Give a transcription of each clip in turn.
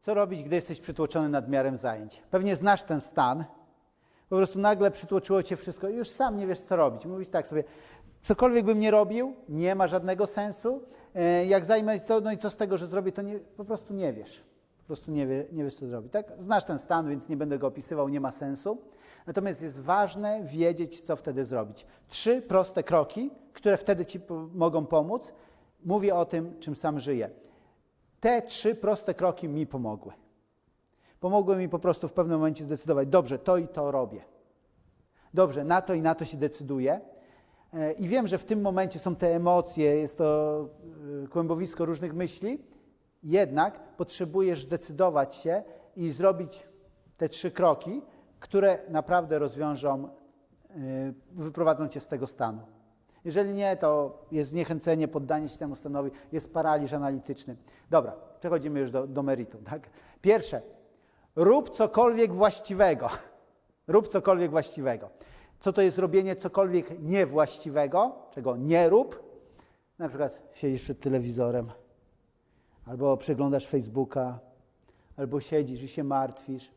Co robić, gdy jesteś przytłoczony nadmiarem zajęć? Pewnie znasz ten stan. Po prostu nagle przytłoczyło cię wszystko i już sam nie wiesz, co robić. Mówisz tak sobie, cokolwiek bym nie robił, nie ma żadnego sensu. E, Jak zajmę się to, no i co z tego, że zrobię, to nie, po prostu nie wiesz. Po prostu nie, wie, nie wiesz, co zrobić. Tak? Znasz ten stan, więc nie będę go opisywał, nie ma sensu. Natomiast jest ważne wiedzieć, co wtedy zrobić. Trzy proste kroki, które wtedy ci mogą pomóc. Mówię o tym, czym sam żyję. Te trzy proste kroki mi pomogły. Pomogły mi po prostu w pewnym momencie zdecydować, dobrze, to i to robię. Dobrze, na to i na to się decyduję. E, I wiem, że w tym momencie są te emocje, jest to e, kłębowisko różnych myśli, jednak potrzebujesz zdecydować się i zrobić te trzy kroki, które naprawdę rozwiążą, e, wyprowadzą cię z tego stanu. Jeżeli nie, to jest zniechęcenie, poddanie się temu stanowi, jest paraliż analityczny. Dobra, przechodzimy już do, do meritum. Tak? Pierwsze, rób cokolwiek właściwego. Rób cokolwiek właściwego. Co to jest robienie cokolwiek niewłaściwego, czego nie rób? Na przykład siedzisz przed telewizorem, albo przeglądasz Facebooka, albo siedzisz i się martwisz.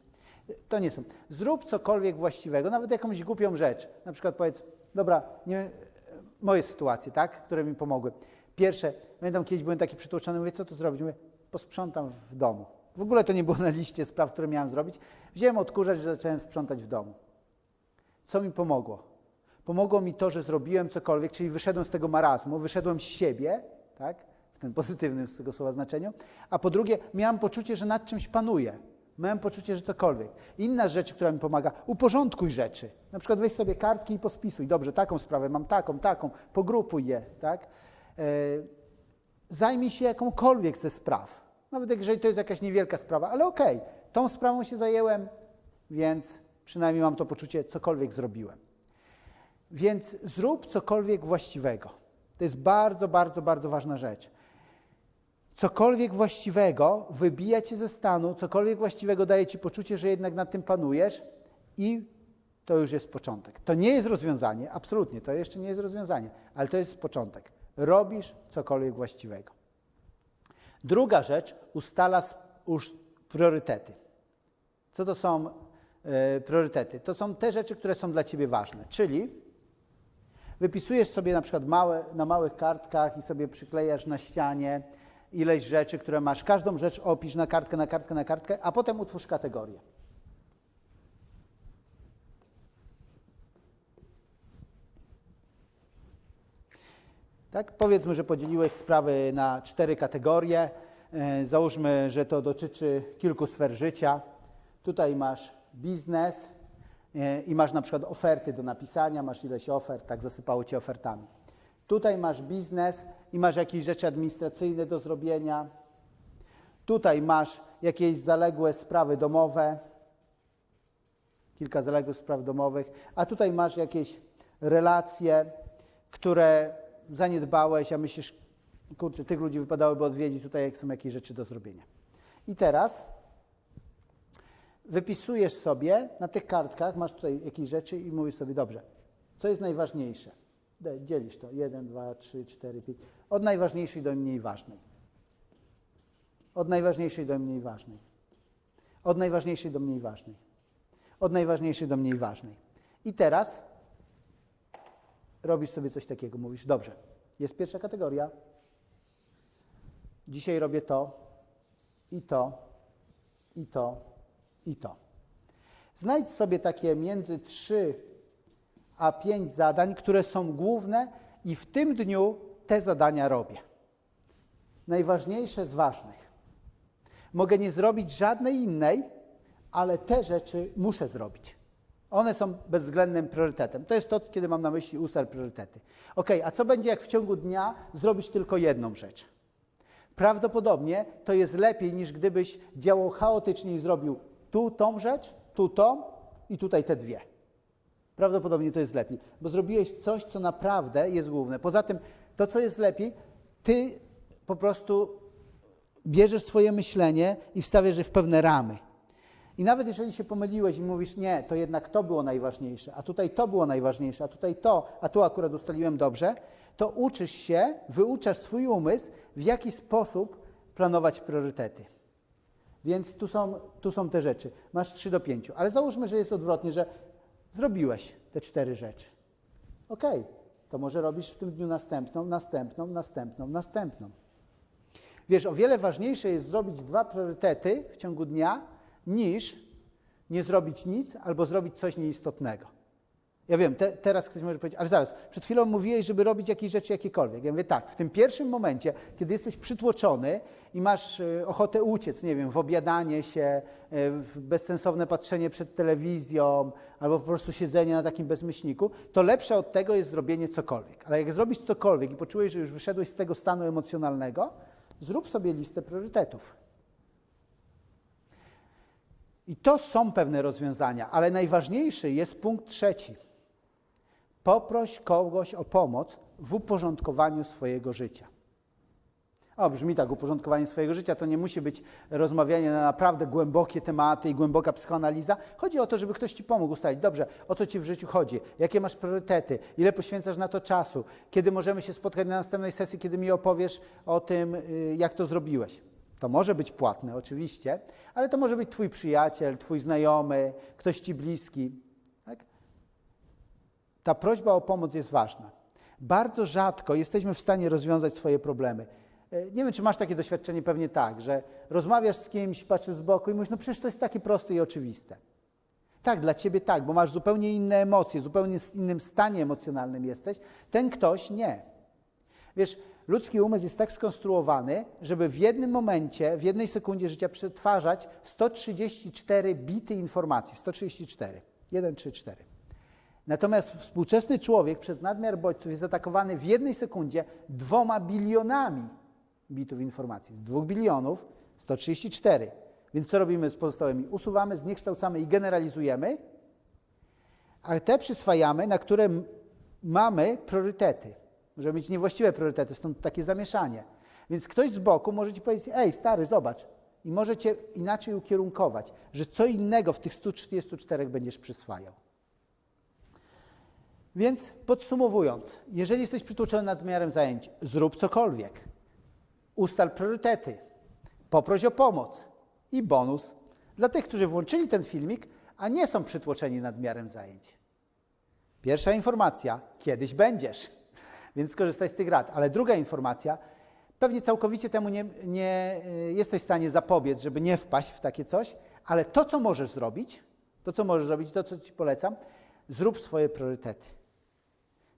To nie są. Zrób cokolwiek właściwego, nawet jakąś głupią rzecz. Na przykład powiedz, dobra, nie, moje sytuacje, tak, które mi pomogły. Pierwsze, pamiętam kiedyś byłem taki przytłoczony, mówię, co tu zrobić? Mówię, posprzątam w domu. W ogóle to nie było na liście spraw, które miałem zrobić. Wziąłem odkurzacz i zacząłem sprzątać w domu. Co mi pomogło? Pomogło mi to, że zrobiłem cokolwiek, czyli wyszedłem z tego marazmu, wyszedłem z siebie, tak? w tym pozytywnym z tego słowa znaczeniu, a po drugie miałem poczucie, że nad czymś panuję. Miałem poczucie, że cokolwiek. Inna rzecz, która mi pomaga, uporządkuj rzeczy. Na przykład weź sobie kartki i pospisuj. Dobrze, taką sprawę mam, taką, taką. Pogrupuj je, tak? E, zajmij się jakąkolwiek ze spraw. Nawet jeżeli to jest jakaś niewielka sprawa, ale okej, tą sprawą się zajęłem, więc przynajmniej mam to poczucie, cokolwiek zrobiłem. Więc zrób cokolwiek właściwego. To jest bardzo, bardzo, bardzo ważna rzecz. Cokolwiek właściwego wybija cię ze stanu, cokolwiek właściwego daje ci poczucie, że jednak nad tym panujesz i to już jest początek. To nie jest rozwiązanie, absolutnie, to jeszcze nie jest rozwiązanie, ale to jest początek. Robisz cokolwiek właściwego. Druga rzecz, ustala już priorytety. Co to są e, priorytety? To są te rzeczy, które są dla ciebie ważne, czyli wypisujesz sobie na przykład małe, na małych kartkach i sobie przyklejasz na ścianie ileś rzeczy, które masz. Każdą rzecz opisz na kartkę, na kartkę, na kartkę, a potem utwórz kategorię. Tak? Powiedzmy, że podzieliłeś sprawy na cztery kategorie. E, Załóżmy, że to dotyczy kilku sfer życia. Tutaj masz biznes e, i masz na przykład oferty do napisania, masz ileś ofert, tak zasypało cię ofertami. Tutaj masz biznes i masz jakieś rzeczy administracyjne do zrobienia. Tutaj masz jakieś zaległe sprawy domowe, kilka zaległych spraw domowych, a tutaj masz jakieś relacje, które zaniedbałeś, a myślisz, kurczę, tych ludzi wypadałoby odwiedzić, tutaj jak są jakieś rzeczy do zrobienia. I teraz wypisujesz sobie na tych kartkach, masz tutaj jakieś rzeczy i mówisz sobie, dobrze, co jest najważniejsze? Dzielisz to, 1, 2, 3, 4, 5, od najważniejszej do mniej ważnej. Od najważniejszej do mniej ważnej. Od najważniejszej do mniej ważnej. Od najważniejszej do mniej ważnej. I teraz robisz sobie coś takiego, mówisz, dobrze, jest pierwsza kategoria, dzisiaj robię to, i to, i to, i to. Znajdź sobie takie między 3 a 5 zadań, które są główne i w tym dniu te zadania robię. Najważniejsze z ważnych. Mogę nie zrobić żadnej innej, ale te rzeczy muszę zrobić. One są bezwzględnym priorytetem. To jest to, kiedy mam na myśli ustal priorytety. Ok, a co będzie, jak w ciągu dnia zrobisz tylko jedną rzecz? Prawdopodobnie to jest lepiej, niż gdybyś działał chaotycznie i zrobił tu tą rzecz, tu tą i tutaj te dwie. Prawdopodobnie to jest lepiej, bo zrobiłeś coś, co naprawdę jest główne. Poza tym, to, co jest lepiej, ty po prostu bierzesz swoje myślenie i wstawiasz je w pewne ramy. I nawet jeżeli się pomyliłeś i mówisz, nie, to jednak to było najważniejsze, a tutaj to było najważniejsze, a tutaj to, a tu akurat ustaliłem dobrze, to uczysz się, wyuczasz swój umysł, w jaki sposób planować priorytety. Więc tu są, tu są te rzeczy. Masz 3 do 5, ale załóżmy, że jest odwrotnie, że zrobiłeś te cztery rzeczy. Okej, to może robisz w tym dniu następną, następną, następną, następną. Wiesz, o wiele ważniejsze jest zrobić dwa priorytety w ciągu dnia, niż nie zrobić nic albo zrobić coś nieistotnego. Ja wiem, te, teraz ktoś może powiedzieć, ale zaraz, przed chwilą mówiłeś, żeby robić jakieś rzeczy jakiekolwiek. Ja mówię tak, w tym pierwszym momencie, kiedy jesteś przytłoczony i masz y, ochotę uciec, nie wiem, w obiadanie się, y, w bezsensowne patrzenie przed telewizją, albo po prostu siedzenie na takim bezmyślniku, to lepsze od tego jest zrobienie cokolwiek. Ale jak zrobisz cokolwiek i poczujesz, że już wyszedłeś z tego stanu emocjonalnego, zrób sobie listę priorytetów. I to są pewne rozwiązania, ale najważniejszy jest punkt trzeci. Poproś kogoś o pomoc w uporządkowaniu swojego życia. O, brzmi tak, uporządkowanie swojego życia to nie musi być rozmawianie na naprawdę głębokie tematy i głęboka psychoanaliza. Chodzi o to, żeby ktoś ci pomógł ustalić, dobrze, o co ci w życiu chodzi, jakie masz priorytety, ile poświęcasz na to czasu, kiedy możemy się spotkać na następnej sesji, kiedy mi opowiesz o tym, y, jak to zrobiłeś. To może być płatne, oczywiście, ale to może być twój przyjaciel, twój znajomy, ktoś ci bliski. Ta prośba o pomoc jest ważna. Bardzo rzadko jesteśmy w stanie rozwiązać swoje problemy. E, Nie wiem, czy masz takie doświadczenie, pewnie tak, że rozmawiasz z kimś, patrzysz z boku i mówisz, no przecież to jest takie proste i oczywiste. Tak, dla ciebie tak, bo masz zupełnie inne emocje, zupełnie w innym stanie emocjonalnym jesteś. Ten ktoś nie. Wiesz, ludzki umysł jest tak skonstruowany, żeby w jednym momencie, w jednej sekundzie życia przetwarzać 134 bity informacji. 134. 1, 3, 4. Natomiast współczesny człowiek przez nadmiar bodźców jest atakowany w jednej sekundzie dwoma bilionami bitów informacji. Z 2 bilionów 134. Więc co robimy z pozostałymi? Usuwamy, zniekształcamy i generalizujemy, a te przyswajamy, na które mamy priorytety. Możemy mieć niewłaściwe priorytety, stąd takie zamieszanie. Więc ktoś z boku może ci powiedzieć, ej stary, zobacz. I może cię inaczej ukierunkować, że co innego w tych 134 będziesz przyswajał. Więc podsumowując, jeżeli jesteś przytłoczony nadmiarem zajęć, zrób cokolwiek. Ustal priorytety. Poproś o pomoc. I bonus dla tych, którzy włączyli ten filmik, a nie są przytłoczeni nadmiarem zajęć. Pierwsza informacja, kiedyś będziesz, więc skorzystaj z tych rad. Ale druga informacja, pewnie całkowicie temu nie, nie y, jesteś w stanie zapobiec, żeby nie wpaść w takie coś, ale to, co możesz zrobić, to, co możesz zrobić, to, co Ci polecam, zrób swoje priorytety.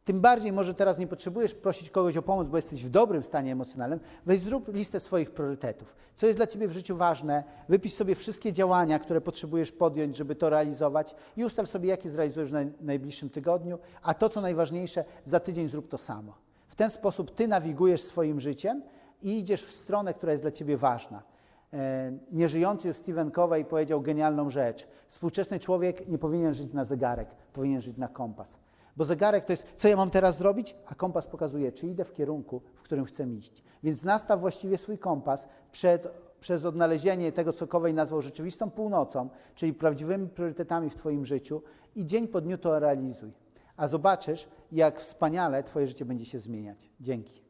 Tym bardziej może teraz nie potrzebujesz prosić kogoś o pomoc, bo jesteś w dobrym stanie emocjonalnym. Weź zrób listę swoich priorytetów. Co jest dla Ciebie w życiu ważne, wypisz sobie wszystkie działania, które potrzebujesz podjąć, żeby to realizować i ustal sobie, jakie zrealizujesz w naj, najbliższym tygodniu, a to, co najważniejsze, za tydzień zrób to samo. W ten sposób Ty nawigujesz swoim życiem i idziesz w stronę, która jest dla Ciebie ważna. E, Nieżyjący już Stephen Covey powiedział genialną rzecz. Współczesny człowiek nie powinien żyć na zegarek, powinien żyć na kompas. Bo zegarek to jest, co ja mam teraz zrobić, a kompas pokazuje, czy idę w kierunku, w którym chcę iść. Więc nastaw właściwie swój kompas przed, przez odnalezienie tego, co Covey nazwał rzeczywistą północą, czyli prawdziwymi priorytetami w Twoim życiu i dzień po dniu to realizuj. A zobaczysz, jak wspaniale Twoje życie będzie się zmieniać. Dzięki.